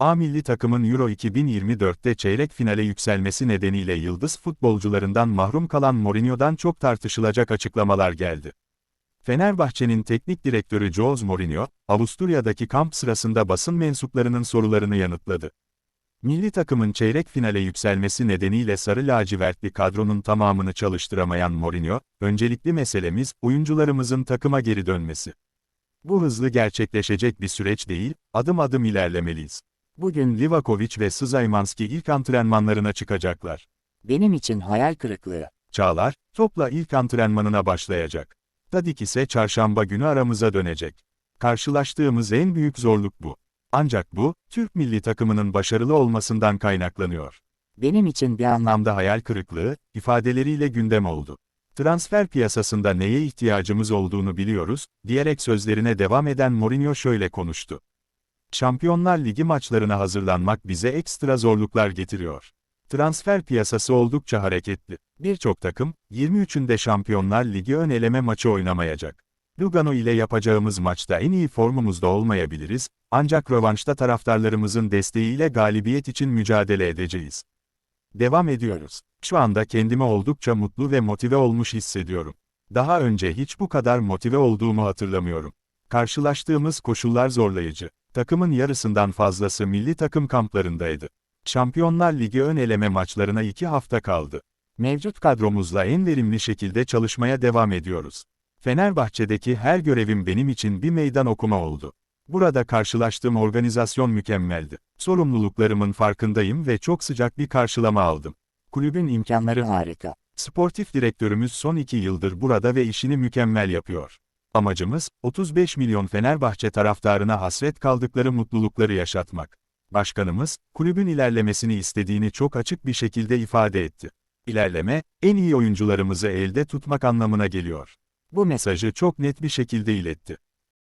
A milli takımın Euro 2024'te çeyrek finale yükselmesi nedeniyle yıldız futbolcularından mahrum kalan Mourinho'dan çok tartışılacak açıklamalar geldi. Fenerbahçe'nin teknik direktörü Jose Mourinho, Avusturya'daki kamp sırasında basın mensuplarının sorularını yanıtladı. Milli takımın çeyrek finale yükselmesi nedeniyle sarı lacivertli kadronun tamamını çalıştıramayan Mourinho, öncelikli meselemiz oyuncularımızın takıma geri dönmesi. Bu hızlı gerçekleşecek bir süreç değil, adım adım ilerlemeliyiz. Bugün Livakovic ve Szymanski ilk antrenmanlarına çıkacaklar. Benim için hayal kırıklığı. Çağlar, topla ilk antrenmanına başlayacak. Tadik ise çarşamba günü aramıza dönecek. Karşılaştığımız en büyük zorluk bu. Ancak bu, Türk milli takımının başarılı olmasından kaynaklanıyor. Benim için bir anlam. Anlamda hayal kırıklığı, ifadeleriyle gündem oldu. Transfer piyasasında neye ihtiyacımız olduğunu biliyoruz, diyerek sözlerine devam eden Mourinho şöyle konuştu. Şampiyonlar Ligi maçlarına hazırlanmak bize ekstra zorluklar getiriyor. Transfer piyasası oldukça hareketli. Birçok takım, 23'ünde Şampiyonlar Ligi ön eleme maçı oynamayacak. Lugano ile yapacağımız maçta en iyi formumuzda olmayabiliriz, ancak rövanşta taraftarlarımızın desteğiyle galibiyet için mücadele edeceğiz. Devam ediyoruz. Şu anda kendimi oldukça mutlu ve motive olmuş hissediyorum. Daha önce hiç bu kadar motive olduğumu hatırlamıyorum. Karşılaştığımız koşullar zorlayıcı. Takımın yarısından fazlası milli takım kamplarındaydı. Şampiyonlar Ligi ön eleme maçlarına iki hafta kaldı. Mevcut kadromuzla en verimli şekilde çalışmaya devam ediyoruz. Fenerbahçe'deki her görevim benim için bir meydan okuma oldu. Burada karşılaştığım organizasyon mükemmeldi. Sorumluluklarımın farkındayım ve çok sıcak bir karşılama aldım. Kulübün imkanları Harika. Sportif direktörümüz son iki yıldır burada ve işini mükemmel yapıyor. Amacımız, 35 milyon Fenerbahçe taraftarına hasret kaldıkları mutlulukları yaşatmak. Başkanımız, kulübün ilerlemesini istediğini çok açık bir şekilde ifade etti. İlerleme, en iyi oyuncularımızı elde tutmak anlamına geliyor. Bu mesajı çok net bir şekilde iletti.